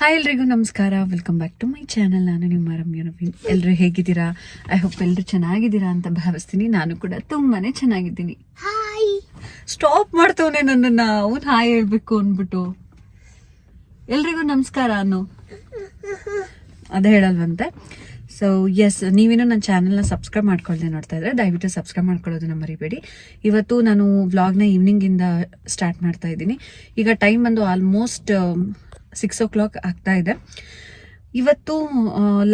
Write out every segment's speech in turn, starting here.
Hi ಎಲ್ರಿಗೂ ನಮಸ್ಕಾರ. Welcome back to my channel ನಾನು ನಿಮ್ಮ ರಮ್ಯ ನವೀನ್. ಎಲ್ಲರೂ ಹೇಗಿದ್ದೀರಾ? ಐ ಹೋಪ್ ಎಲ್ಲರೂ ಚೆನ್ನಾಗಿದ್ದೀರಾ ಅಂತ ಭಾವಿಸ್ತೀನಿ. ನಾನು ಕೂಡ ತುಂಬಾನೇ ಚೆನ್ನಾಗಿದ್ದೀನಿ. ಹಾಯ್ ಸ್ಟಾಪ್ ಮಾಡ್ತವನೆ ನನ್ನನ್ನ. ಅವನ್ ಹಾಯ್ ಹೇಳಬೇಕು ಅಂದ್ಬಿಟ್ಟು. ಎಲ್ರಿಗೂ ನಮಸ್ಕಾರ ಅನ್ನು. ಅದೇ ಹೇಳಲ್ವಂತೆ. ಸೊ ಎಸ್ ನೀವೇನೋ ನನ್ನ ಚಾನೆಲ್ನ ಸಬ್ಸ್ಕ್ರೈಬ್ ಮಾಡ್ಕೊಳ್ಳದೆ ನೋಡ್ತಾ ಇದ್ರೆ ದಯವಿಟ್ಟು ಸಬ್ಸ್ಕ್ರೈಬ್ ಮಾಡ್ಕೊಳ್ಳೋದನ್ನ ಮರಿಬೇಡಿ. ಇವತ್ತು ನಾನು ವ್ಲಾಗ್ನ ಈವ್ನಿಂಗಿಂದ ಸ್ಟಾರ್ಟ್ ಮಾಡ್ತಾ ಇದ್ದೀನಿ. ಈಗ ಟೈಮ್ ಬಂದು ಆಲ್ಮೋಸ್ಟ್ ಸಿಕ್ಸ್ ಓ ಕ್ಲಾಕ್ ಆಗ್ತಾ ಇದೆ. ಇವತ್ತು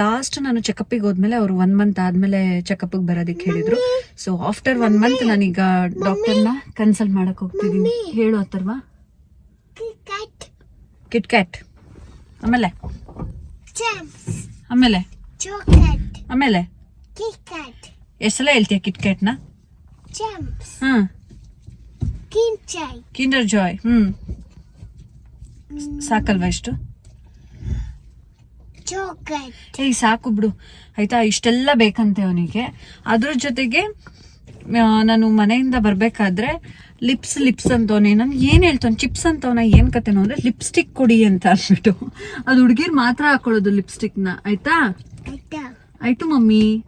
ಲಾಸ್ಟ್ ನಾನು ಚೆಕಪ್ಪಿಗೆ ಹೋದ್ಮೇಲೆ ಅವರು ಒನ್ ಮಂತ್ ಆದ್ಮೇಲೆ ಚೆಕಪ್ಗೆ ಬರೋದಕ್ಕೆ ಹೇಳಿದ್ರು. ಸೊ ಆಫ್ಟರ್ ಒನ್ ಮಂತ್ ನಾನೀಗ ಡಾಕ್ಟರ್ನ ಕನ್ಸಲ್ಟ್ ಮಾಡಕ್ ಹೋಗ್ತಿದ್ದೀನಿ. ಹೇಳು ಅಥರ್ವಾ. ಕಿಟ್ ಕ್ಯಾಟ್ ಆಮೇಲೆ. ಆಮೇಲೆ. ಚಾಕ್ಲೇಟ್ ಆಮೇಲೆ? ಕಿಟ್ಕ್ಯಾಟ್ ಎಷ್ಟು ಸಲ ಹೇಳ್ತೀಯ ಕಿಟ್ ಕ್ಯಾಟ್ನ ಜಂಪ್ಸ್ ಹಾ. ಕಿಂಚಾಯ್ ಕಿಂಡರ್ ಜಾಯ್ ಹ್ಮ್. ಸಾಕಲ್ವಾ ಇಷ್ಟು? ಚಾಕ್ಲೇಟ್ ಏಯ್ ಸಾಕು ಬಿಡು. ಆಯ್ತಾ? ಇಷ್ಟೆಲ್ಲ ಬೇಕಂತೆ ಅವನಿಗೆ. ಅದ್ರ ಜೊತೆಗೆ ನಾನು ಮನೆಯಿಂದ ಬರ್ಬೇಕಾದ್ರೆ ಲಿಪ್ಸ್ ಲಿಪ್ಸ್ ಅಂತವನೆ ನಾನು ಏನು ಹೇಳ್ತಾನೆ ಚಿಪ್ಸ್ ಅಂತವನ ಏನು ಕತೆನೋ ಅಂದ್ರೆ ಲಿಪ್ಸ್ಟಿಕ್ ಕೊಡಿ ಅಂತ ಅಂದ್ಬಿಟ್ಟು ಅದು ಹುಡುಗಿರ್ ಮಾತ್ರ ಹಾಕೊಳ್ಳೋದು ಲಿಪ್ಸ್ಟಿಕ್ನ. ಆಯ್ತಾ? ಆಯ್ತಾ? ಮಮ್ಮಿ.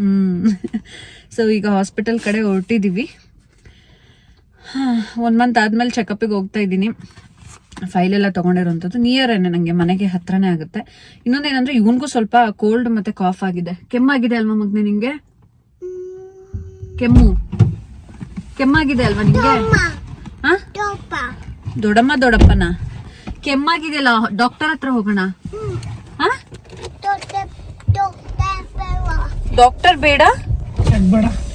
ಹ್ಞೂ ಸೊ ಈಗ ಹಾಸ್ಪಿಟಲ್ ಕಡೆ ಹೊರಟಿದೀವಿ. ಒನ್ ಮಂತ್ ಆದ್ಮೇಲೆ ಚೆಕಪ್ಪಿಗೆ ಹೋಗ್ತಾ ಇದ್ದೀನಿ. ಫೈಲ್ ಎಲ್ಲ ನಿಯರೇನೆ ನಿಯರ್ ಏನೆ ನನಗೆ ಮನೆಗೆ ಹತ್ರನೇ ಆಗುತ್ತೆ. ಇನ್ನೊಂದೇನಂದ್ರೆ ಇವನ್ಗೂ ಸ್ವಲ್ಪ ಕೋಲ್ಡ್ ಮತ್ತೆ ಕಾಫ್ ಆಗಿದೆ. ಕೆಮ್ಮಾಗಿದೆ ಅಲ್ವಾ ಮಗ್ನೆ ನಿಂಗೆ? ಕೆಮ್ಮು. ಕೆಮ್ಮಾಗಿದೆ ಅಲ್ವಾ ನಿಮ್ಗೆ? ಅಮ್ಮ ಹಾ? ಟೋಪ ದೊಡ್ಡಮ್ಮ ದೊಡ್ಡಪ್ಪನ? ಕೆಮ್ಮಾಗಿದೆ ಅಲ್ಲ ಡಾಕ್ಟರ್ ಹತ್ರ ಹೋಗೋಣ. ಡಾಕ್ಟರ್ ಬೇಡ?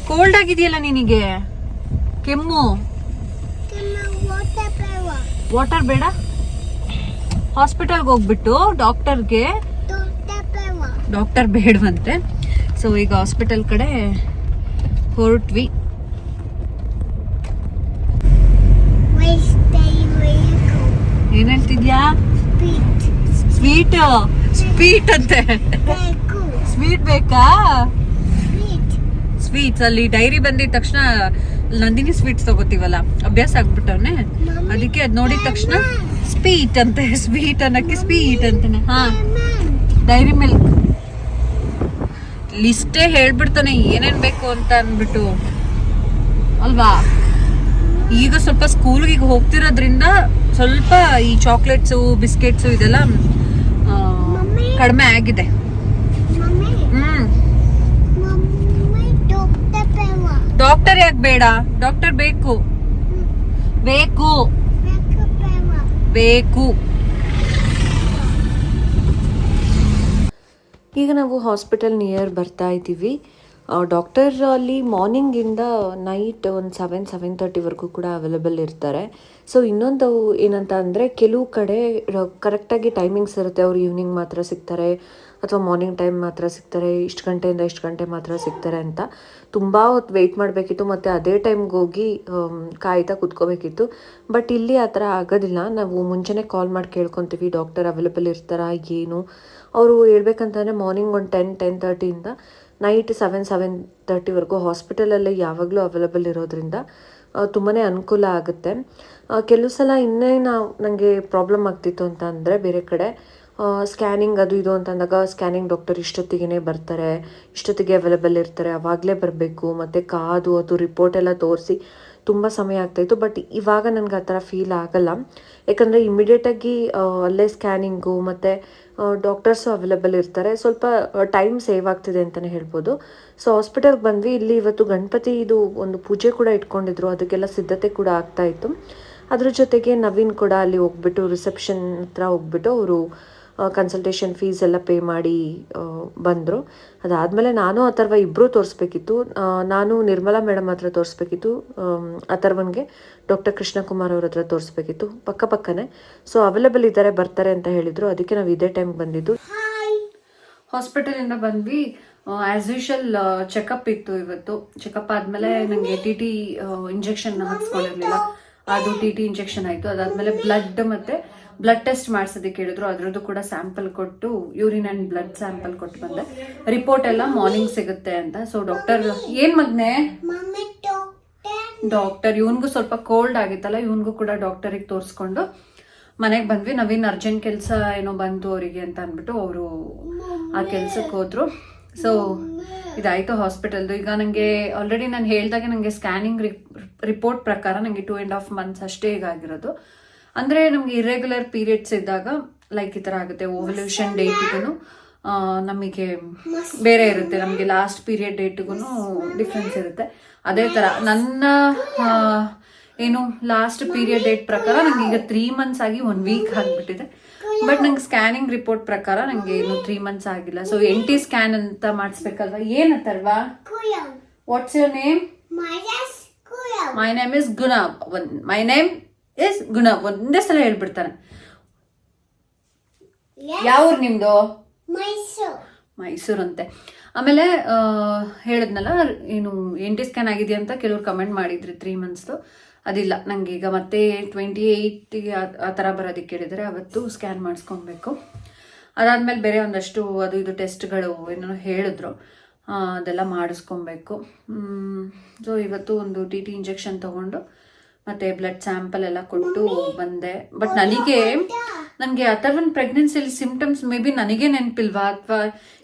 ಕೋಲ್ಡ್ ಆಗಿದೆಯಲ್ಲ ನಿನಗೆ? ಕೆಮ್ಮು? ಕೆಮ್ಮ ವಾಟ ವಾಟರ್ ಬೇಡ? ಹಾಸ್ಪಿಟಲ್ಗೆ ಹೋಗ್ಬಿಟ್ಟು ಡಾಕ್ಟರ್ಗೆ ಡಾಕ್ಟರ್ ಬೇಡವಂತೆ. ಸೊ ಈಗ ಹಾಸ್ಪಿಟಲ್ ಕಡೆ ಹೊರಟ್ವಿ ವೇಸ್ಟ್ ವೇಕು ಏನ್ ಹೇಳ್ತಿದ್ಯಾ ಸ್ಪೀಟ್ ಸ್ವೀಟ್ ಸ್ವೀಟ್ ಅಂತೆ. ಸ್ವೀಟ್ ಬೇಕಾ? ಸ್ವೀಟ್ಸ್ ಅಲ್ಲಿ ಡೈರಿ ಬಂದಿದ ತಕ್ಷಣ ನಂದಿನಿ ಸ್ವೀಟ್ಸ್ ತಗೋತೀವಲ್ಲ ಅಭ್ಯಾಸ ಆಗ್ಬಿಟ್ಟವ್ನೆ. ಅದಕ್ಕೆ ಅದ್ ನೋಡಿದ ತಕ್ಷಣ ಸ್ವೀಟ್ ಅಂತೆ ಸ್ವೀಟ್ ಅನ್ನಕ್ಕೆ ಸ್ವೀಟ್ ಅಂತಾನೆ. ಹಾ. ಡೈರಿ ಮಿಲ್ಕ್ ಲಿಸ್ಟೇ ಹೇಳ್ಬಿಡ್ತಾನೆ ಏನೇನ್ ಬೇಕು ಅಂತ ಅನ್ಬಿಟ್ಟು ಅಲ್ವಾ? ಈಗ ಸ್ವಲ್ಪ ಸ್ಕೂಲ್ಗೆ ಈಗ ಹೋಗ್ತಿರೋದ್ರಿಂದ ಸ್ವಲ್ಪ ಈ ಚಾಕ್ಲೇಟ್ಸು ಬಿಸ್ಕೆಟ್ಸು ಇದೆಲ್ಲ ಕಡಿಮೆ ಆಗಿದೆ. ಹ್ಮ್. ಡಾಕ್ಟರ್ ಯಾಕೆ ಬೇಡ? ಡಾಕ್ಟರ್ ಬೇಕು. ಬೇಕು. ಬೇಕು ಬೇಕು. ಈಗ ನಾವು ಹಾಸ್ಪಿಟಲ್ ನಿಯರ್ ಬರ್ತಾ ಇದ್ದೀವಿ. ಡಾಕ್ಟರ್ ಅಲ್ಲಿ ಮಾರ್ನಿಂಗಿಂದ ನೈಟ್ ಒಂದು ಸೆವೆನ್ ಸೆವೆನ್ ತರ್ಟಿವರೆಗೂ ಕೂಡ ಅವೈಲೇಬಲ್ ಇರ್ತಾರೆ. ಸೊ ಇನ್ನೊಂದು ಏನಂತ ಅಂದರೆ ಕೆಲವು ಕಡೆ ಕರೆಕ್ಟಾಗಿ ಟೈಮಿಂಗ್ಸ್ ಇರುತ್ತೆ. ಅವ್ರು ಈವ್ನಿಂಗ್ ಮಾತ್ರ ಸಿಗ್ತಾರೆ ಅಥವಾ ಮಾರ್ನಿಂಗ್ ಟೈಮ್ ಮಾತ್ರ ಸಿಗ್ತಾರೆ, ಇಷ್ಟು ಗಂಟೆಯಿಂದ ಇಷ್ಟು ಗಂಟೆ ಮಾತ್ರ ಸಿಗ್ತಾರೆ ಅಂತ. ತುಂಬ ಹೊತ್ತು ವೆಯ್ಟ್ ಮಾಡಬೇಕಿತ್ತು. ಮತ್ತು ಅದೇ ಟೈಮ್ಗೆ ಹೋಗಿ ಕಾಯ್ತಾ ಕುತ್ಕೋಬೇಕಿತ್ತು. ಬಟ್ ಇಲ್ಲಿ ಆ ಥರ ಆಗೋದಿಲ್ಲ. ನಾವು ಮುಂಚೆನೇ ಕಾಲ್ ಮಾಡಿ ಕೇಳ್ಕೊತೀವಿ ಡಾಕ್ಟರ್ ಅವೈಲೇಬಲ್ ಇರ್ತಾರಾ, ಏನು? ಅವರು ಹೇಳ್ಬೇಕಂತಂದರೆ ಮಾರ್ನಿಂಗ್ ಒಂದು ಟೆನ್ ಟೆನ್ ತರ್ಟಿಯಿಂದ ನೈಟ್ ಸೆವೆನ್ ಸೆವೆನ್ ತರ್ಟಿವರೆಗೂ ಹಾಸ್ಪಿಟಲಲ್ಲೇ ಯಾವಾಗಲೂ ಅವೈಲಬಲ್ ಇರೋದ್ರಿಂದ ತುಂಬಾ ಅನುಕೂಲ ಆಗುತ್ತೆ. ಕೆಲವು ಸಲ ಇನ್ನೇನು ನನಗೆ ಪ್ರಾಬ್ಲಮ್ ಆಗ್ತಿತ್ತು ಅಂತ ಅಂದರೆ ಬೇರೆ ಕಡೆ ಸ್ಕ್ಯಾನಿಂಗ್ ಅದು ಇದು ಅಂತ ಅಂದಾಗ ಸ್ಕ್ಯಾನಿಂಗ್ ಡಾಕ್ಟರ್ ಇಷ್ಟೊತ್ತಿಗೆ ಬರ್ತಾರೆ, ಇಷ್ಟೊತ್ತಿಗೆ ಅವೈಲೇಬಲ್ ಇರ್ತಾರೆ, ಅವಾಗಲೇ ಬರಬೇಕು, ಮತ್ತು ಕಾದು, ಅದು ರಿಪೋರ್ಟ್ ಎಲ್ಲ ತೋರಿಸಿ ತುಂಬ ಸಮಯ ಆಗ್ತಾಯಿತ್ತು ಬಟ್ ಇವಾಗ ನನಗೆ ಆ ಥರ ಫೀಲ್ ಆಗಲ್ಲ. ಯಾಕಂದರೆ ಇಮಿಡಿಯೇಟಾಗಿ ಅಲ್ಲೇ ಸ್ಕ್ಯಾನಿಂಗು ಮತ್ತು ಡಾಕ್ಟರ್ಸು ಅವೈಲೇಬಲ್ ಇರ್ತಾರೆ. ಸ್ವಲ್ಪ ಟೈಮ್ ಸೇವ್ ಆಗ್ತಿದೆ ಅಂತಲೇ ಹೇಳ್ಬೋದು. ಸೊ ಹಾಸ್ಪಿಟಲ್ಗೆ ಬಂದ್ವಿ. ಇಲ್ಲಿ ಇವತ್ತು ಗಣಪತಿ ಇದು ಒಂದು ಪೂಜೆ ಕೂಡ ಇಟ್ಕೊಂಡಿದ್ರು. ಅದಕ್ಕೆಲ್ಲ ಸಿದ್ಧತೆ ಕೂಡ ಆಗ್ತಾ ಇತ್ತು. ಅದ್ರ ಜೊತೆಗೆ ನವೀನ್ ಕೂಡ ಅಲ್ಲಿ ಹೋಗ್ಬಿಟ್ಟು ರಿಸೆಪ್ಷನ್ ಹತ್ರ ಹೋಗ್ಬಿಟ್ಟು, ಅವರು ಕನ್ಸಲ್ಟೇಷನ್ ಫೀಸ್ ಎಲ್ಲ ಪೇ ಮಾಡಿ ಬಂದರು. ಅದಾದಮೇಲೆ ನಾನು ಅಥರ್ವ ಇಬ್ಬರೂ ತೋರಿಸ್ಬೇಕಿತ್ತು. ನಾನು ನಿರ್ಮಲಾ ಮೇಡಮ್ ಹತ್ರ ತೋರಿಸ್ಬೇಕಿತ್ತು. ಅಥರ್ವನ್ಗೆ ಡಾಕ್ಟರ್ ಕೃಷ್ಣಕುಮಾರ್ ಅವ್ರ ಹತ್ರ ತೋರಿಸ್ಬೇಕಿತ್ತು. ಪಕ್ಕ ಪಕ್ಕನೇ. ಸೊ ಅವೈಲೇಬಲ್ ಇದ್ದಾರೆ, ಬರ್ತಾರೆ ಅಂತ ಹೇಳಿದರು. ಅದಕ್ಕೆ ನಾವು ಇದೇ ಟೈಮ್ಗೆ ಬಂದಿದ್ದು. ಹಾಸ್ಪಿಟಲಿಂದ ಬಂದ್ವಿ. ಆ್ಯಸ್ ಯೂಶಲ್ ಚೆಕಪ್ ಇತ್ತು ಇವತ್ತು. ಚೆಕಪ್ ಆದಮೇಲೆ ನನಗೆ ಟಿ ಟಿ ಇಂಜೆಕ್ಷನ್ ಹಾಕ್ಸ್ಕೊಳ್ಳಿರಲಿಲ್ಲ ಅದು ಟಿ ಟಿ ಇಂಜೆಕ್ಷನ್ ಆಯಿತು. ಅದಾದಮೇಲೆ ಬ್ಲಡ್ ಮತ್ತೆ ಬ್ಲಡ್ ಟೆಸ್ಟ್ ಮಾಡಿಸೋದಕ್ಕೆ ಹೇಳಿದ್ರು ಅದರದ್ದು ಕೂಡ ಸ್ಯಾಂಪಲ್ ಕೊಟ್ಟು ಯೂರಿನ್ ಅಂಡ್ ಬ್ಲಡ್ ಸ್ಯಾಂಪಲ್ ಕೊಟ್ಟು ಬಂದೆ. ರಿಪೋರ್ಟ್ ಎಲ್ಲ ಮಾರ್ನಿಂಗ್ ಸಿಗುತ್ತೆ ಅಂತ. ಸೊ ಡಾಕ್ಟರ್ ಏನ್ ಮಗ್ನೆ? ಡಾಕ್ಟರ್ ಇವನ್ಗೂ ಸ್ವಲ್ಪ ಕೋಲ್ಡ್ ಆಗಿತ್ತಲ್ಲ ಇವನ್ಗೂ ಕೂಡ ಡಾಕ್ಟರಿಗೆ ತೋರಿಸ್ಕೊಂಡು ಮನೆಗೆ ಬಂದ್ವಿ. ನವೀನ್ ಅರ್ಜೆಂಟ್ ಕೆಲಸ ಏನೋ ಬಂತು ಅವರಿಗೆ ಅಂತ ಅಂದ್ಬಿಟ್ಟು ಅವರು ಆ ಕೆಲ್ಸಕ್ಕೆ ಹೋದ್ರು. ಸೊ ಇದಾಯ್ತು ಹಾಸ್ಪಿಟಲ್ದು ಈಗ ನನಗೆ ಆಲ್ರೆಡಿ ನಾನು ಹೇಳಿದಾಗೆ ನನಗೆ ಸ್ಕ್ಯಾನಿಂಗ್ ರಿಪೋರ್ಟ್ ಪ್ರಕಾರ ನನಗೆ ಟೂ ಆ್ಯಂಡ್ ಹಾಫ್ ಮಂತ್ಸ್ ಅಷ್ಟೇ ಈಗ ಆಗಿರೋದು ಅಂದರೆ ನಮಗೆ ಇರೆಗ್ಯುಲರ್ ಪೀರಿಯಡ್ಸ್ ಇದ್ದಾಗ ಲೈಕ್ ಈ ಥರ ಆಗುತ್ತೆ ಓವಲ್ಯೂಷನ್ ಡೇಟಿಗೂ ನಮಗೆ ಬೇರೆ ಇರುತ್ತೆ. ನಮಗೆ ಲಾಸ್ಟ್ ಪೀರಿಯಡ್ ಡೇಟ್ಗೂ ಡಿಫ್ರೆನ್ಸ್ ಇರುತ್ತೆ. ಅದೇ ಥರ ನನ್ನ ಏನು ಲಾಸ್ಟ್ ಪೀರಿಯಡ್ ಡೇಟ್ ಪ್ರಕಾರ ನಂಗೆ ಈಗ ತ್ರೀ ಮಂತ್ಸ್ ಆಗಿ ಒನ್ ವೀಕ್ ಆಗಿಬಿಟ್ಟಿದೆ. ಬಟ್ ನಂಗೆ ಸ್ಕ್ಯಾನಿಂಗ್ ರಿಪೋರ್ಟ್ ಪ್ರಕಾರ ನಂಗೆ ಇನ್ನು ತ್ರೀ ಮಂತ್ಸ್ ಆಗಿಲ್ಲ. ಸೊ ಎನ್ ಟಿ ಸ್ಕ್ಯಾನ್ ಅಂತ ಮಾಡಿಸ್ಬೇಕಲ್ವ? ಏನಂತಲ್ವಾ? Kuyang. What's your name. My name is Guna one my name is Guna ಒಂದೇ ಸಲ ಹೇಳ್ಬಿಡ್ತಾನೆ. ಯಾವ ಊರು ನಿಮ್ದು? ಮೈಸೂರು. ಅಂತೆ ಆಮೇಲೆ ಹೇಳಿದ್ನಲ್ಲ ಏನು ಎನ್ ಟಿ ಸ್ಕ್ಯಾನ್ ಆಗಿದೆಯಾ ಅಂತ ಕೆಲವ್ರು ಕಮೆಂಟ್ ಮಾಡಿದ್ರಿ ತ್ರೀ ಮಂತ್ಸ್ದು ಅದಿಲ್ಲ ನಂಗೆ ಈಗ ಮತ್ತೆ ಟ್ವೆಂಟಿ ಏಯ್ಟಿಗೆ ಆ ಥರ ಬರೋದಕ್ಕೆ ಕೇಳಿದರೆ ಅವತ್ತು ಸ್ಕ್ಯಾನ್ ಮಾಡಿಸ್ಕೊಬೇಕು. ಅದಾದಮೇಲೆ ಬೇರೆ ಒಂದಷ್ಟು ಅದು ಇದು ಟೆಸ್ಟ್ಗಳು ಏನೋ ಹೇಳಿದ್ರು. ಅದೆಲ್ಲ ಮಾಡಿಸ್ಕೊಬೇಕು. ಸೊ ಇವತ್ತು ಒಂದು ಟಿ ಟಿ ಇಂಜೆಕ್ಷನ್ ತೊಗೊಂಡು ಮತ್ತೆ ಬ್ಲಡ್ ಸ್ಯಾಂಪಲ್ ಎಲ್ಲ ಕೊಟ್ಟು ಬಂದೆ. ಬಟ್ ನನಗೆ ನನಗೆ ಅಥರ್ವನ್ ಪ್ರೆಗ್ನೆನ್ಸಿಯಲ್ಲಿ ಸಿಂಪ್ಟಮ್ಸ್ ಮೇ ಬಿ ನನಗೆ ನೆನಪಿಲ್ವಾ? ಅಥವಾ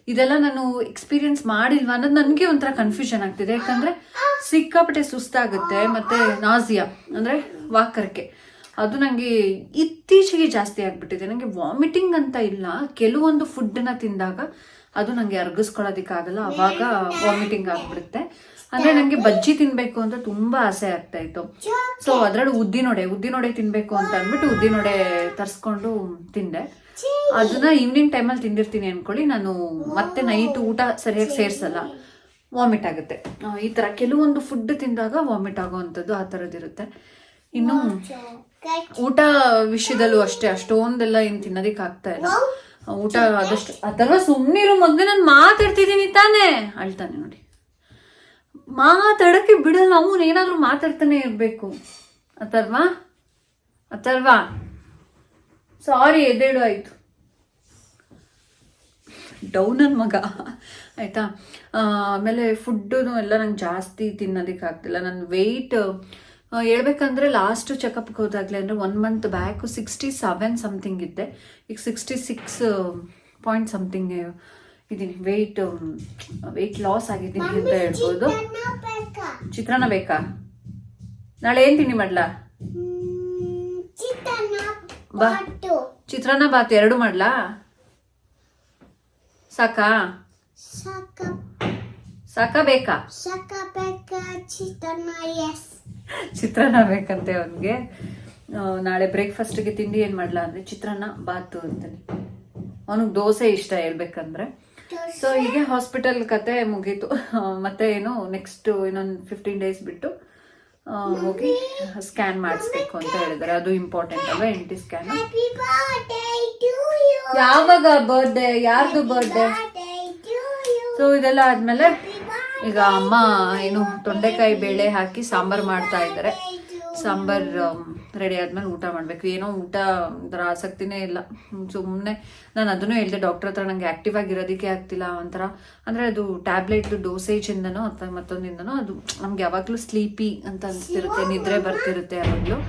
ಇದೆಲ್ಲ ನಾನು ಎಕ್ಸ್ಪೀರಿಯನ್ಸ್ ಮಾಡಿಲ್ವಾ ಅನ್ನೋದು ನನಗೆ ಒಂಥರ ಕನ್ಫ್ಯೂಷನ್ ಆಗ್ತಿದೆ. ಯಾಕಂದ್ರೆ ಸಿಕ್ಕಾಪಟ್ಟೆ ಸುಸ್ತಾಗುತ್ತೆ, ಮತ್ತೆ ನಾಸಿಯಾ ಅಂದ್ರೆ ವಾಕರ್ಕೆ ಅದು ನನಗೆ ಇತ್ತೀಚೆಗೆ ಜಾಸ್ತಿ ಆಗಿಬಿಟ್ಟಿದೆ. ನನಗೆ ವಾಮಿಟಿಂಗ್ ಅಂತ ಇಲ್ಲ. ಕೆಲವೊಂದು ಫುಡ್ಡನ್ನ ತಿಂದಾಗ ಅದು ನನಗೆ ಅರ್ಗಿಸ್ಕೊಳ್ಳೋದಕ್ಕಾಗಲ್ಲ. ಆವಾಗ ವಾಮಿಟಿಂಗ್ ಆಗ್ಬಿಡುತ್ತೆ. ಅಂದ್ರೆ ನಂಗೆ ಬಜ್ಜಿ ತಿನ್ಬೇಕು ಅಂತ ತುಂಬಾ ಆಸೆ ಆಗ್ತಾ ಇತ್ತು ಸೊ ಅದ್ರಲ್ಲಿ ಉದ್ದಿನೊಡೆ ಉದ್ದಿನೊಡೆ ತಿನ್ಬೇಕು ಅಂತ ಅಂದ್ಬಿಟ್ಟು ಉದ್ದಿನೊಡೆ ತರ್ಸ್ಕೊಂಡು ತಿಂದೆ. ಅದನ್ನ ಈವ್ನಿಂಗ್ ಟೈಮಲ್ಲಿ ತಿಂದಿರ್ತೀನಿ ಅನ್ಕೊಳ್ಳಿ. ನಾನು ಮತ್ತೆ ನೈಟ್ ಊಟ ಸರಿಯಾಗಿ ಸೇರ್ಸಲ್ಲ. ವಾಮಿಟ್ ಆಗುತ್ತೆ. ಈ ತರ ಕೆಲವೊಂದು ಫುಡ್ ತಿಂದಾಗ ವಾಮಿಟ್ ಆಗೋವಂಥದ್ದು ಆ ಥರದ್ದಿರುತ್ತೆ ಇನ್ನು. ಊಟ ವಿಷಯದಲ್ಲೂ ಅಷ್ಟೇ, ಅಷ್ಟೊಂದೆಲ್ಲ ಏನು ತಿನ್ನೋದಕ್ಕೆ ಆಗ್ತಾ ಇಲ್ಲ. ಊಟ ಆದಷ್ಟು ಅಥವಾ ಸುಮ್ಮನಿರೋ ಮೊದಲೇ ನಾನು ಮಾತಾಡ್ತಿದ್ದೀನಿ ತಾನೇ. ಅಳ್ತಾನೆ ನೋಡಿ. ಮಾತಾಡಕ್ಕೆ ಬಿಡಲ್ಲ ಅವನು ಏನಾದರೂ ಮಾತಾಡ್ತಾನೆ ಇರಬೇಕು. ಅಥರ್ವಾ? ಅಥರ್ವಾ. ಸಾರಿ ಎದೇಳು ಆಯ್ತು. ಡೌನ್ ನನ್ನ ಮಗ. ಆಯ್ತಾ? ಆಮೇಲೆ ಫುಡ್ಡು ಎಲ್ಲ ನಂಗೆ ಜಾಸ್ತಿ ತಿನ್ನೋದಕ್ಕೆ ಆಗ್ತಿಲ್ಲ. ನನ್ನ ವೆಯ್ಟ್ ಹೇಳ್ಬೇಕಂದ್ರೆ ಲಾಸ್ಟ್ ಚೆಕಪ್ಗೆ ಹೋದಾಗಲೇ ಅಂದರೆ one month back sixty seven something ಇದ್ದೆ. ಈಗ ಸಿಕ್ಸ್ಟಿ ಸಿಕ್ಸ್ ಪಾಯಿಂಟ್ ಸಮಥಿಂಗ್ ಇದ್ದೀನಿ. ವೆಯ್ಟ್ ವೆಯ್ಟ್ ಲಾಸ್ ಆಗಿದ್ದೀನಿ ಅಂತ ಹೇಳ್ಬೋದು. ಚಿತ್ರಾನ್ನ ಬೇಕಾ? ನಾಳೆ ಏನು ತಿಂಡಿ ಮಾಡ್ಲಾ? ಬಾ. ಚಿತ್ರಾನ್ನ ಬಾತ್ ಎರಡು ಮಾಡ್ಲಾ? ಸಾಕಾ? ಸಾಕಾ. ಬೇಕಾ. ಚಿತ್ರಾನ್ನ? ಬೇಕಂತೆ ಅವನಿಗೆ. ನಾಳೆ ಬ್ರೇಕ್ಫಾಸ್ಟ್ಗೆ ತಿಂಡಿ ಏನು ಮಾಡ್ಲಾ ಅಂದ್ರೆ ಚಿತ್ರಾನ್ನ ಬಾತು ಅಂತಾನೆ. ಅವನಿಗೆ ದೋಸೆ ಇಷ್ಟ ಹೇಳ್ಬೇಕಂದ್ರೆ. ಸೊ ಹೀಗೆ ಹಾಸ್ಪಿಟಲ್ ಕತೆ ಮುಗೀತು. ಮತ್ತೆ ಏನು ನೆಕ್ಸ್ಟ್ ಇನ್ನೊಂದು ಫಿಫ್ಟೀನ್ ಡೇಸ್ ಬಿಟ್ಟು ಹೋಗಿ ಸ್ಕ್ಯಾನ್ ಮಾಡಿಸ್ಬೇಕು ಅಂತ ಹೇಳಿದ್ದಾರೆ. ಅದು ಇಂಪಾರ್ಟೆಂಟ್ ಅಲ್ವಾ ಎನ್ ಟಿ ಸ್ಕ್ಯಾನ್. ಯಾವಾಗ ಬರ್ಡೇ ಯಾರ್ದು ಬರ್ಡೇ ಸೊ ಇದೆಲ್ಲ ಆದ್ಮೇಲೆ ಈಗ ಅಮ್ಮ ಏನು ತೊಂಡೆಕಾಯಿ ಬೇಳೆ ಹಾಕಿ ಸಾಂಬಾರ್ ಮಾಡ್ತಾ ಇದ್ದಾರೆ. ಸಾಂಬಾರ್ ರೆಡಿ ಆದ್ಮೇಲೆ ಊಟ ಮಾಡ್ಬೇಕು. ಏನೋ ಊಟ ಒಂಥರ ಆಸಕ್ತಿನೇ ಇಲ್ಲ. ಸುಮ್ಮನೆ ನಾನು ಅದನ್ನು ಹೇಳಿದೆ ಡಾಕ್ಟರ್ ಹತ್ರ ನಂಗೆ ಆಕ್ಟಿವ್ ಆಗಿರೋದಕ್ಕೆ ಆಗ್ತಿಲ್ಲ ಒಂಥರ. ಅಂದ್ರೆ ಅದು ಟ್ಯಾಬ್ಲೆಟ್ ಡೋಸೇಜ್ ಇಂದನೋ ಅಥವಾ ಮತ್ತೊಂದಿಂದನೋ ಅದು ನಮ್ಗೆ ಯಾವಾಗ್ಲೂ ಸ್ಲೀಪಿ ಅಂತ ಅನ್ಸ್ತಿರುತ್ತೆ, ನಿದ್ರೆ ಬರ್ತಿರುತ್ತೆ ಯಾವಾಗಲೂ.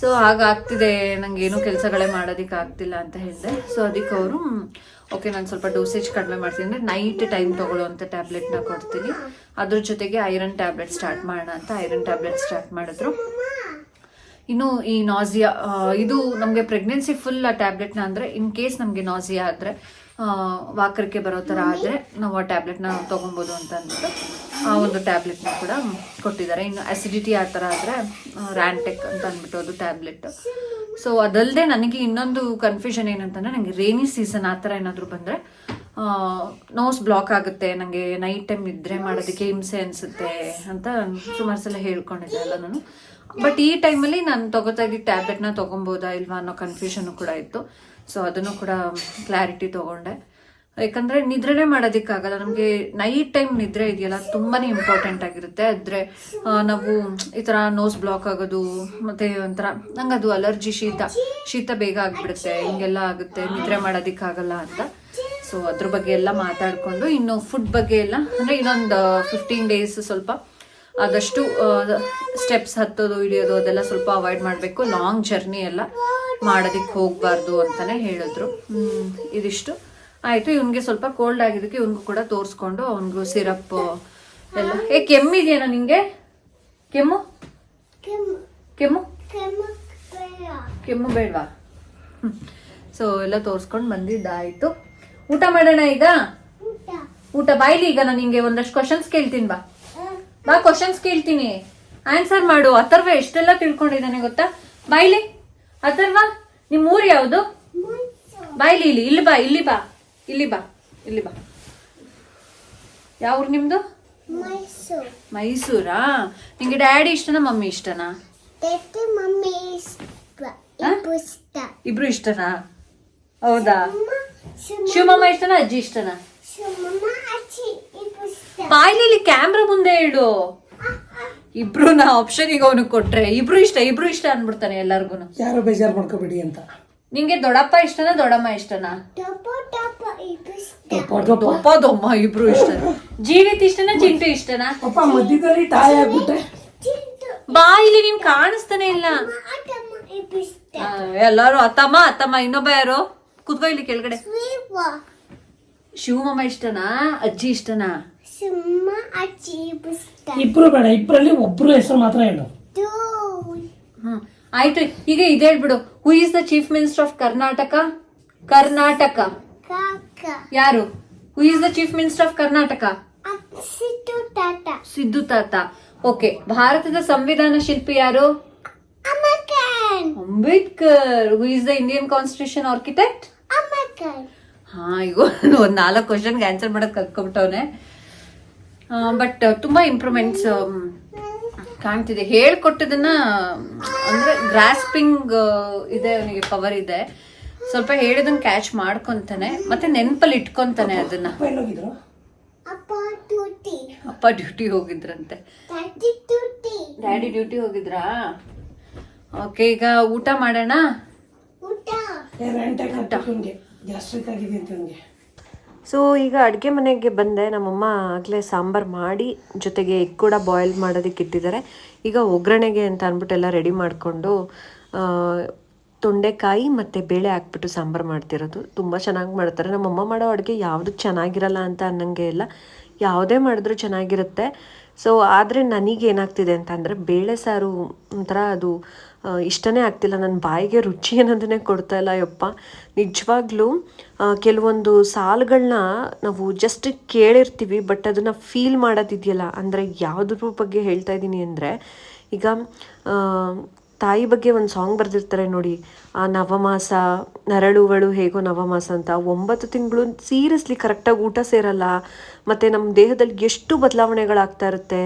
ಸೊ ಹಾಗಾಗ್ತಿದೆ ನಂಗೆ ಏನೂ ಕೆಲಸಗಳೇ ಮಾಡೋದಕ್ಕೆ ಆಗ್ತಿಲ್ಲ ಅಂತ ಹೇಳಿದೆ. ಸೊ ಅದಕ್ಕೆ ಅವರು, ಓಕೆ, ನಾನು ಸ್ವಲ್ಪ ಡೋಸೇಜ್ ಕಡಿಮೆ ಮಾಡ್ತೀನಿ. ಅಂದರೆ ನೈಟ್ ಟೈಮ್ ತೊಗೊಳ್ಳೋವಂಥ ಟ್ಯಾಬ್ಲೆಟ್ನ ಕೊಡ್ತೀನಿ. ಅದ್ರ ಜೊತೆಗೆ ಐರನ್ ಟ್ಯಾಬ್ಲೆಟ್ ಸ್ಟಾರ್ಟ್ ಮಾಡೋಣ ಅಂತ ಐರನ್ ಟ್ಯಾಬ್ಲೆಟ್ ಸ್ಟಾರ್ಟ್ ಮಾಡಿದ್ರು. ಇನ್ನು ಈ ನಾಸಿಯಾ ಇದು ನಮಗೆ ಪ್ರೆಗ್ನೆನ್ಸಿ ಫುಲ್ ಆ ಟ್ಯಾಬ್ಲೆಟ್ನ ಅಂದರೆ ಇನ್ ಕೇಸ್ ನಮಗೆ ನಾಸಿಯಾ ಆದರೆ ವಾಕರಿಕೆ ಬರೋ ಥರ ಆದರೆ ನಾವು ಆ ಟ್ಯಾಬ್ಲೆಟ್ನ ತೊಗೊಬೋದು ಅಂತ ಅಂದ್ಬಿಟ್ಟು, ಆ ಒಂದು ಟ್ಯಾಬ್ಲೆಟ್ನ ಕೂಡ ಕೊಟ್ಟಿದ್ದಾರೆ. ಇನ್ನು ಅಸಿಡಿಟಿ ಆ ಥರ ಆದರೆ ರ್ಯಾಂಟೆಕ್ ಅಂತ ಅಂದ್ಬಿಟ್ಟು ಅದು ಟ್ಯಾಬ್ಲೆಟ್ ಸೊ ಅದಲ್ಲದೆ ನನಗೆ ಇನ್ನೊಂದು ಕನ್ಫ್ಯೂಷನ್ ಏನಂತಂದರೆ ನನಗೆ ರೇನಿ ಸೀಸನ್ ಆ ಥರ ಏನಾದರೂ ಬಂದರೆ ನೋಸ್ ಬ್ಲಾಕ್ ಆಗುತ್ತೆ ನನಗೆ ನೈಟ್ ಟೈಮ್ ನಿದ್ರೆ ಮಾಡೋದಕ್ಕೆ ಹಿಂಸೆ ಅನಿಸುತ್ತೆ ಅಂತ ಸುಮಾರು ಸಲ ಹೇಳ್ಕೊಂಡಿದ್ದೆ ಅಲ್ಲ ನಾನು. ಬಟ್ ಈ ಟೈಮಲ್ಲಿ ನಾನು ತಗೋತಾ ಇದ್ದ ಟ್ಯಾಬ್ಲೆಟ್ನ ತೊಗೊಬೋದಾ ಇಲ್ವಾ ಅನ್ನೋ ಕನ್ಫ್ಯೂಷನ್ ಕೂಡ ಇತ್ತು. ಸೊ ಅದನ್ನು ಕೂಡ ಕ್ಲಾರಿಟಿ ತಗೊಂಡೆ. ಯಾಕಂದ್ರೆ ನಿದ್ರೆನೇ ಮಾಡೋದಕ್ಕಾಗಲ್ಲ. ನಮಗೆ ನೈಟ್ ಟೈಮ್ ನಿದ್ರೆ ಇದೆಯಲ್ಲ, ತುಂಬಾನೇ ಇಂಪಾರ್ಟೆಂಟ್ ಆಗಿರುತ್ತೆ. ಆದ್ರೆ ನಾವು ಈ ತರ ನೋಸ್ ಬ್ಲಾಕ್ ಆಗೋದು, ಮತ್ತೆ ಒಂಥರ ನಂಗೆ ಅದು ಅಲರ್ಜಿ ಶೀತ ಶೀತ ಬೇಗ ಆಗ್ಬಿಡುತ್ತೆ. ಹಿಂಗೆಲ್ಲ ಆಗುತ್ತೆ. ನಿದ್ರೆ ಮಾಡೋದಕ್ಕಾಗಲ್ಲ ಅಂತ. ಸೊ ಅದ್ರ ಬಗ್ಗೆ ಎಲ್ಲ ಮಾತಾಡ್ಕೊಂಡು ಇನ್ನು ಫುಡ್ ಬಗ್ಗೆ ಎಲ್ಲ, ಅಂದ್ರೆ ಇನ್ನೊಂದು ಫಿಫ್ಟೀನ್ ಡೇಸ್ ಸ್ವಲ್ಪ ಆದಷ್ಟು ಸ್ಟೆಪ್ಸ್ ಹತ್ತೋದು ಹಿಡಿಯೋದು ಅದೆಲ್ಲ ಸ್ವಲ್ಪ ಅವಾಯ್ಡ್ ಮಾಡಬೇಕು. ಲಾಂಗ್ ಜರ್ನಿ ಎಲ್ಲ ಮಾಡೋದಕ್ಕೆ ಹೋಗಬಾರ್ದು ಅಂತಲೇ ಹೇಳಿದ್ರು. ಇದಿಷ್ಟು. ಆಯಿತು ಇವನಿಗೆ ಸ್ವಲ್ಪ ಕೋಲ್ಡ್ ಆಗಿದ್ದಕ್ಕೆ ಇವನಿಗೂ ಕೂಡ ತೋರಿಸ್ಕೊಂಡು ಅವನಿಗೂ ಸಿರಪ್ ಎಲ್ಲ. ಏ ಕೆಮ್ಮಿದೆಯೇನೋ ನಿಮಗೆ ಕೆಮ್ಮು? ಕೆಮ್ಮು. ಕೆಮ್ಮು? ಕೆಮ್ಮು ಬೇಡ. ಕೆಮ್ಮು ಬೇಡವಾ? ಸೊ ಎಲ್ಲ ತೋರಿಸ್ಕೊಂಡು ಬಂದಿದ್ದಾಯಿತು. ಊಟ ಮಾಡೋಣ ಈಗ? ಊಟ. ಊಟ ಬಾಯ್ಲಿ ಈಗ ನಾನು ನಿಂಗೆ ಒಂದಷ್ಟು ಕ್ವಶನ್ಸ್ ಕೇಳ್ತೀನಿ ಬಾ. ಬಾ ಕ್ವಶನ್ಸ್ ಕೇಳ್ತೀನಿ. ಆನ್ಸರ್ ಮಾಡು. ಅಥರ್ವ ಎಷ್ಟೆಲ್ಲ ತಿಳ್ಕೊಂಡಿದ್ದಾನೆ ಗೊತ್ತಾ? ಬಾಯ್ಲಿ ಅಥರ್ವ ನಿಮ್ಮ ಊರು ಯಾವುದು? ಬಾಯ್ಲಿ ಇಲ್ಲಿ ಇಲ್ಲಿ ಬಾ ಇಲ್ಲಿ ಬಾ ಇಲ್ಲಿ ಬಾ ಇಲ್ಲಿ ಬಾ. ಯಾವ ಊರು ನಿಮ್ದು? ಮೈಸೂರು. ನಿಂಗೆ ಡ್ಯಾಡಿ ಇಷ್ಟನಾ ಮಮ್ಮಿ ಇಷ್ಟನಾ? ಇಬ್ರು ಇಷ್ಟನಾ? ಹೌದಾ? ಶಿವಮಮ್ಮ ಇಷ್ಟನಾ ಅಜ್ಜಿ ಇಷ್ಟನಾ? ಬಾಯ್ಲಿ ಇಲ್ಲಿ ಕ್ಯಾಮ್ರಾ ಮುಂದೆ ಇಡು ಇಬ್ರು ನಾ ಆಪ್ಷನ್ ಈಗ ಅವನಿಗೆ ಕೊಟ್ರೆ ಇಬ್ರು ಇಷ್ಟ ಇಬ್ರು ಇಷ್ಟ ಅನ್ಬಿಡ್ತಾನೆ ಎಲ್ಲಾರ್ಗು ಯಾರು ಬೇಜಾರು ಮಾಡ್ಕೋಬೇಡಿ ಅಂತ. ನಿಂಗೆ ದೊಡ್ಡಪ್ಪ ಇಷ್ಟನಾ ದೊಡ್ಡಮ್ಮ ಇಷ್ಟನಾ? ದಪ್ಪ ದೊಮ್ಮ ಇಬ್ರು ಇಷ್ಟ. ಜೀವಿತ್ ಇಷ್ಟನಾ ಚಿಂಟು ಇಷ್ಟನಾ? ಅಪ್ಪ ಮಧ್ಯದಲ್ಲಿ ಟಾಯ್ ಆಗ್ಬಿಟ್ಟೆ ಚಿಂಟು. ಬಾ ಇಲ್ಲಿ. ನಿಮ್ ಕಾಣಿಸ್ತಾನೆ ಇಲ್ಲ ಎಲ್ಲಾರು ಅತ್ತಮ್ಮ ಅತ್ತಮ್ಮ ಇನ್ನೊಬ್ಬ ಯಾರು? ಕುತ್ಕೋ ಇಲ್ಲಿ ಕೆಳಗಡೆ. ಶಿವಮಮ್ಮ ಇಷ್ಟನಾ ಅಜ್ಜಿ ಇಷ್ಟನಾ? ಸುಮ್ಮ ಇಬ್ರು ಬೇಡ ಇಬ್ಬರಲ್ಲಿ ಒಬ್ರು ಹೆಸರು ಮಾತ್ರ ಹೇಳು. ಟೂ ಹ್ಮ್ ಆಯ್ತು ಈಗ ಇದು ಹೇಳ್ಬಿಡು. Who is the chief minister of Karnataka Karnataka ಕಾಕ. ಯಾರು? Who is the chief minister of Karnataka Siddu ತಾತ. ಸಿದ್ದು ತಾತ. ಓಕೆ ಭಾರತದ ಸಂವಿಧಾನ ಶಿಲ್ಪಿ ಯಾರು? ಅಮಕನ್ Ambedkar. Who is the Indian constitution architect ಅಮಕನ್ ಹಾ ಈಗ ಒಂದ್ ನಾಲ್ಕು ಕ್ವಶನ್ಗೆ ಆನ್ಸರ್ ಮಾಡಕ್ ಕಲ್ತ್ಕೊಂಡ್ಬಿಟ್ಟವನೆ ಬಟ್ ತುಂಬಾ ಇಂಪ್ರೂವ್ಮೆಂಟ್ಸ್ ಕಾಣ್ತಿದೆ. ಹೇಳ್ಕೊಟ್ಟದನ್ನ ಅಂದ್ರೆ ಗ್ರಾಸ್ಪಿಂಗ್ ಇದೆ ಅವನಿಗೆ ಪವರ್ ಇದೆ. ಸ್ವಲ್ಪ ಹೇಳಿದನ್ ಕ್ಯಾಚ್ ಮಾಡ್ಕೊಂತಾನೆ ಮತ್ತೆ ನೆನಪಲ್ಲಿ ಇಟ್ಕೊಂತಾನೆ ಅದನ್ನ. ಅಪ್ಪ ಎಲ್ಲೋಗಿದ್ರು? ಅಪ್ಪ ಟೂಟಿ ಅಪ್ಪ ಡ್ಯೂಟಿ ಹೋಗಿದ್ರಂತೆ. ಡ್ಯಾಡಿ ಡ್ಯೂಟಿ ಹೋಗಿದ್ರಾ? ಓಕೆ ಈಗ ಊಟ ಮಾಡೋಣ? ಊಟ. ಸೊ ಈಗ ಅಡುಗೆ ಮನೆಗೆ ಬಂದೆ. ನಮ್ಮಮ್ಮ ಆಗಲೇ ಸಾಂಬಾರು ಮಾಡಿ ಜೊತೆಗೆ ಎಗ್ ಕೂಡ ಬಾಯ್ಲ್ ಮಾಡೋದಕ್ಕೆ ಇಟ್ಟಿದ್ದಾರೆ. ಈಗ ಒಗ್ಗರಣೆಗೆ ಅಂತ ಅಂದ್ಬಿಟ್ಟು ಎಲ್ಲ ರೆಡಿ ಮಾಡಿಕೊಂಡು ತೊಂಡೆಕಾಯಿ ಮತ್ತು ಬೇಳೆ ಹಾಕ್ಬಿಟ್ಟು ಸಾಂಬಾರು ಮಾಡ್ತಿರೋದು. ತುಂಬ ಚೆನ್ನಾಗಿ ಮಾಡ್ತಾರೆ. ನಮ್ಮಮ್ಮ ಮಾಡೋ ಅಡುಗೆ ಯಾವುದು ಚೆನ್ನಾಗಿರಲ್ಲ ಅಂತ ಅನ್ನಂಗೆ ಇಲ್ಲ. ಯಾವುದೇ ಮಾಡಿದ್ರೂ ಚೆನ್ನಾಗಿರುತ್ತೆ. ಸೊ ಆದರೆ ನನಗೆ ಏನಾಗ್ತಿದೆ ಅಂತ ಅಂದರೆ ಬೇಳೆ ಸಾರು ಒಂಥರ ಅದು ಇಷ್ಟನೇ ಆಗ್ತಿಲ್ಲ. ನನ್ನ ಬಾಯಿಗೆ ರುಚಿ ಅನ್ನೋದನ್ನೇ ಕೊಡ್ತಾ ಇಲ್ಲ ಯಪ್ಪ. ನಿಜವಾಗ್ಲೂ ಕೆಲವೊಂದು ಸಾಲುಗಳನ್ನ ನಾವು ಜಸ್ಟ್ ಕೇಳಿರ್ತೀವಿ ಬಟ್ ಅದನ್ನು ಫೀಲ್ ಮಾಡೋದಿದೆಯಲ್ಲ. ಅಂದರೆ ಯಾವುದ್ರ ಬಗ್ಗೆ ಹೇಳ್ತಾ ಇದ್ದೀನಿ ಅಂದರೆ, ಈಗ ತಾಯಿ ಬಗ್ಗೆ ಒಂದು ಸಾಂಗ್ ಬರೆದಿರ್ತಾರೆ ನೋಡಿ, ಆ ನವಮಾಸ, ನರಳುಗಳು ಹೇಗೋ ನವಮಾಸ ಅಂತ, ಒಂಬತ್ತು ತಿಂಗಳು ಸೀರಿಯಸ್ಲಿ ಕರೆಕ್ಟಾಗಿ ಊಟ ಸೇರಲ್ಲ, ಮತ್ತು ನಮ್ಮ ದೇಹದಲ್ಲಿ ಎಷ್ಟು ಬದಲಾವಣೆಗಳಾಗ್ತಾ ಇರುತ್ತೆ.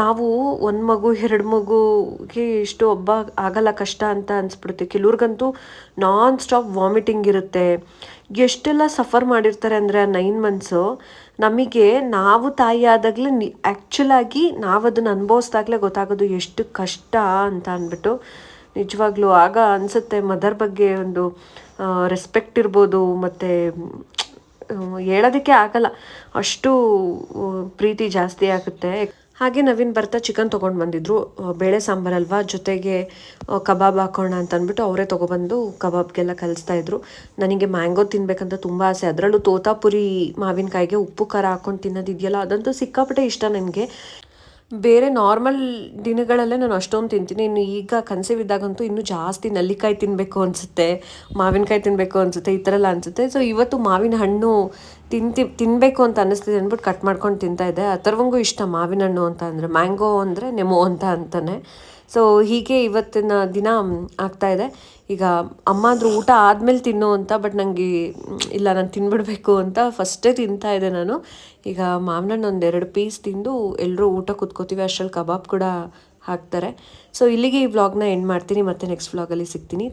ನಾವು ಒಂದು ಮಗು, ಎರಡು ಮಗುಗೆ ಇಷ್ಟು ಒಬ್ಬ ಆಗಲ್ಲ ಕಷ್ಟ ಅಂತ ಅನಿಸ್ಬಿಡುತ್ತೆ. ಕೆಲವ್ರಿಗಂತೂ ನಾನ್ ಸ್ಟಾಪ್ ವಾಮಿಟಿಂಗ್ ಇರುತ್ತೆ. ಎಷ್ಟೆಲ್ಲ ಸಫರ್ ಮಾಡಿರ್ತಾರೆ ಅಂದರೆ ಆ ನೈನ್ ಮಂತ್ಸು ನಮಗೆ ನಾವು ತಾಯಿ ಆದಾಗಲೇ ನಿ ಆ್ಯಕ್ಚುಲಾಗಿ ನಾವು ಅದನ್ನು ಅನುಭವಿಸ್ದಾಗಲೇ ಗೊತ್ತಾಗೋದು ಎಷ್ಟು ಕಷ್ಟ ಅಂತ ಅಂದ್ಬಿಟ್ಟು ನಿಜವಾಗ್ಲೂ ಆಗ ಅನಿಸುತ್ತೆ ಮದರ್ ಬಗ್ಗೆ ಒಂದು ರೆಸ್ಪೆಕ್ಟ್ ಇರ್ಬೋದು ಮತ್ತು ಹೇಳೋದಕ್ಕೆ ಆಗಲ್ಲ. ಅಷ್ಟು ಪ್ರೀತಿ ಜಾಸ್ತಿ ಆಗುತ್ತೆ. ಹಾಗೆ ನವೀನ್ ಬರ್ತಾ ಚಿಕನ್ ತೊಗೊಂಡು ಬಂದಿದ್ರು. ಬೇಳೆ ಸಾಂಬಾರಲ್ವಾ ಜೊತೆಗೆ ಕಬಾಬ್ ಹಾಕೋಣ ಅಂತ ಅಂದ್ಬಿಟ್ಟು ಅವರೇ ತೊಗೊಬಂದು ಕಬಾಬ್ಗೆಲ್ಲ ಕಲಿಸ್ತಾ ಇದ್ರು. ನನಗೆ ಮ್ಯಾಂಗೋ ತಿನ್ಬೇಕಂತ ತುಂಬ ಆಸೆ. ಅದರಲ್ಲೂ ತೋತಾಪುರಿ ಮಾವಿನಕಾಯಿಗೆ ಉಪ್ಪು ಖಾರ ಹಾಕೊಂಡು ತಿನ್ನೋದಿದೆಯಲ್ಲ? ಅದಂತೂ ಸಿಕ್ಕಾಪಟ್ಟೆ ಇಷ್ಟ ನನಗೆ. ಬೇರೆ ನಾರ್ಮಲ್ ದಿನಗಳಲ್ಲೇ ನಾನು ಅಷ್ಟೊಂದು ತಿಂತೀನಿ. ಇನ್ನು ಈಗ ಕನ್ಸೀವ್ ಇದ್ದಾಗಂತೂ ಇನ್ನೂ ಜಾಸ್ತಿ ನಲ್ಲಿಕಾಯಿ ತಿನ್ನಬೇಕು ಅನಿಸುತ್ತೆ, ಮಾವಿನಕಾಯಿ ತಿನ್ನಬೇಕು ಅನಿಸುತ್ತೆ, ಈ ಥರ ಎಲ್ಲ ಅನಿಸುತ್ತೆ. ಸೊ ಇವತ್ತು ಮಾವಿನ ಹಣ್ಣು ತಿಂತಿ ತಿನ್ನಬೇಕು ಅಂತ ಅನ್ನಿಸ್ತಿದೆ ಅಂದ್ಬಿಟ್ಟು ಕಟ್ ಮಾಡ್ಕೊಂಡು ತಿಂತಾ ಇದ್ದೆ. ಅಥರ್ವಂಗೂ ಇಷ್ಟ ಮಾವಿನ ಹಣ್ಣು ಅಂತ ಅಂದರೆ, ಮ್ಯಾಂಗೋ ಅಂದರೆ, ನೆಮೋ ಅಂತ ಅಂತಾನೆ. ಸೊ ಹೀಗೆ ಇವತ್ತಿನ ದಿನ ಆಗ್ತಾ ಇದೆ. ಈಗ ಅಮ್ಮ ಅಂದ್ರು ಊಟ ಆದಮೇಲೆ ತಿನ್ನು ಅಂತ, ಬಟ್ ನನಗೆ ಇಲ್ಲ, ನಾನು ತಿನ್ಬಿಡ್ಬೇಕು ಅಂತ ಫಸ್ಟೇ ತಿಂತಾ ಇದ್ದೆ ನಾನು. ಈಗ ಮಾವಿನಣ್ಣು ಎರಡು ಪೀಸ್ ತಿಂದು ಎಲ್ಲರೂ ಊಟ ಕುತ್ಕೋತೀವಿ. ಅಷ್ಟರಲ್ಲಿ ಕಬಾಬ್ ಕೂಡ ಹಾಕ್ತಾರೆ. ಸೊ ಇಲ್ಲಿಗೆ ಈ ವ್ಲಾಗ್ನ ಎಂಡ್ ಮಾಡ್ತೀನಿ. ಮತ್ತೆ ನೆಕ್ಸ್ಟ್ ವ್ಲಾಗಲ್ಲಿ ಸಿಗ್ತೀನಿ.